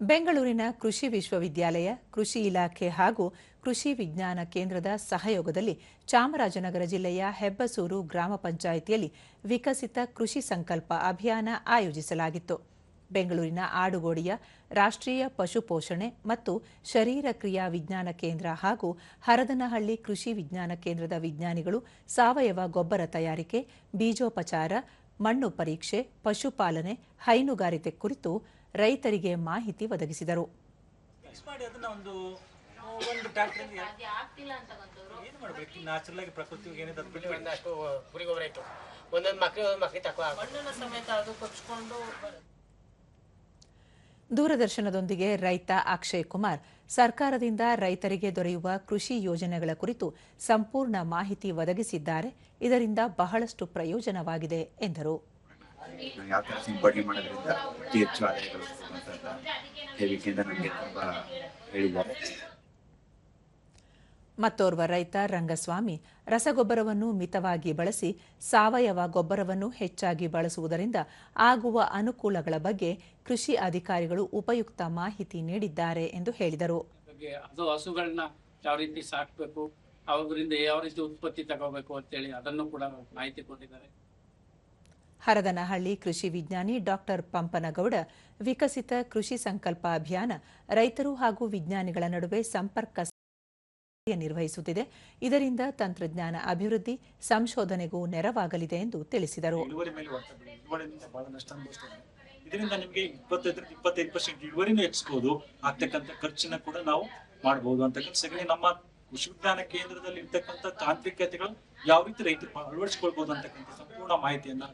ಬೆಂಗಳೂರಿನ ಕೃಷಿ ವಿಶ್ವವಿದ್ಯಾಲಯ, ಕೃಷಿ ಇಲಾಖೆ ಹಾಗೂ ಕೃಷಿ ವಿಜ್ಞಾನ ಕೇಂದ್ರದ ಸಹಯೋಗದಲ್ಲಿ ಚಾಮರಾಜನಗರ ಜಿಲ್ಲೆಯ ಹೆಬ್ಬಸೂರು ಗ್ರಾಮ ಪಂಚಾಯಿತಿಯಲ್ಲಿ ವಿಕಸಿತ ಕೃಷಿ ಸಂಕಲ್ಪ ಅಭಿಯಾನ ಆಯೋಜಿಸಲಾಗಿತ್ತು. ಬೆಂಗಳೂರಿನ ಆಡುಗೋಡಿಯ ರಾಷ್ಟ್ರೀಯ ಪಶು ಪೋಷಣೆ ಮತ್ತು ಶರೀರ ಕ್ರಿಯಾ ವಿಜ್ಞಾನ ಕೇಂದ್ರ ಹಾಗೂ ಹರದನಹಳ್ಳಿ ಕೃಷಿ ವಿಜ್ಞಾನ ಕೇಂದ್ರದ ವಿಜ್ಞಾನಿಗಳು ಸಾವಯವ ಗೊಬ್ಬರ ತಯಾರಿಕೆ, ಬೀಜೋಪಚಾರ, ಮಣ್ಣು ಪರೀಕ್ಷೆ, ಪಶುಪಾಲನೆ, ಹೈನುಗಾರಿಕೆ ಕುರಿತು ರೈತರಿಗೆ ಮಾಹಿತಿ ಒದಗಿಸಿದರು. ದೂರದರ್ಶನದೊಂದಿಗೆ ರೈತ ಅಕ್ಷಯ್ ಕುಮಾರ್ ಸರ್ಕಾರದಿಂದ ರೈತರಿಗೆ ದೊರೆಯುವ ಕೃಷಿ ಯೋಜನೆಗಳ ಕುರಿತು ಸಂಪೂರ್ಣ ಮಾಹಿತಿ ಒದಗಿಸಿದ್ದಾರೆ. ಇದರಿಂದ ಬಹಳಷ್ಟು ಪ್ರಯೋಜನವಾಗಿದೆ ಎಂದರು. ಯಾವ ಥರ ಸಿಂಪಡಣೆ ಮಾಡೋದ್ರಿಂದ ಅತಿ ಹೆಚ್ಚು ಆದಾಯ ಗಳಿಸ್ಬೋದು ಅಂತ ಹೇಳಿಕೆಯಿಂದ ನಮಗೆ ತುಂಬ ಹೇಳಿದ್ದಾರೆ. ಮತ್ತೋರ್ವ ರೈತ ರಂಗಸ್ವಾಮಿ ರಸಗೊಬ್ಬರವನ್ನು ಮಿತವಾಗಿ ಬಳಸಿ ಸಾವಯವ ಗೊಬ್ಬರವನ್ನು ಹೆಚ್ಚಾಗಿ ಬಳಸುವುದರಿಂದ ಆಗುವ ಅನುಕೂಲಗಳ ಬಗ್ಗೆ ಕೃಷಿ ಅಧಿಕಾರಿಗಳು ಉಪಯುಕ್ತ ಮಾಹಿತಿ ನೀಡಿದ್ದಾರೆ ಎಂದು ಹೇಳಿದರು. ಅದು ಹಸುಗಳನ್ನ ಯಾವ ರೀತಿ ಸಾಕಬೇಕು ಅವರಿಂದ ಯಾವ ರೀತಿ ಉತ್ಪತ್ತಿ ತಗೋಬೇಕು ಅಂತೇಳಿ ಅದನ್ನು ಕೂಡ ಮಾಹಿತಿ ಕೊಟ್ಟಿದ್ದಾರೆ. ಹರದನಹಳ್ಳಿ ಕೃಷಿ ವಿಜ್ಞಾನಿ ಡಾಕ್ಟರ್ ಪಂಪನಗೌಡ ವಿಕಸಿತ ಕೃಷಿ ಸಂಕಲ್ಪ ಅಭಿಯಾನ ರೈತರು ಹಾಗೂ ವಿಜ್ಞಾನಿಗಳ ನಡುವೆ ಸಂಪರ್ಕ ನಿರ್ವಹಿಸುತ್ತಿದೆ. ಇದರಿಂದ ತಂತ್ರಜ್ಞಾನ ಅಭಿವೃದ್ಧಿ ಸಂಶೋಧನೆಗೂ ನೆರವಾಗಲಿದೆ ಎಂದು ತಿಳಿಸಿದರು. ಇದರಿಂದ ನಿಮಗೆ ಇಪ್ಪತ್ತೈದರಿಂದ ಇಪ್ಪತ್ತೈದು ಪರ್ಸೆಂಟ್ ಇಳುವರಿನೂ ಹೆಚ್ಚಿಸಬಹುದು ಆಗ್ತಕ್ಕಂಥ ಖರ್ಚನ್ನ ಕೂಡ ನಾವು ಮಾಡಬಹುದು ಅಂತಕ್ಕಂಥ ಸಗಣಿ ನಮ್ಮ ಕೃಷಿ ವಿಜ್ಞಾನ ಕೇಂದ್ರದಲ್ಲಿ ಇರ್ತಕ್ಕಂಥ ತಾಂತ್ರಿಕತೆಗಳು ಯಾವ ರೀತಿ ರೈತರು ಅಳವಡಿಸಿಕೊಳ್ಬಹುದು ಅಂತಕ್ಕಂಥ ಸಂಪೂರ್ಣ ಮಾಹಿತಿಯನ್ನ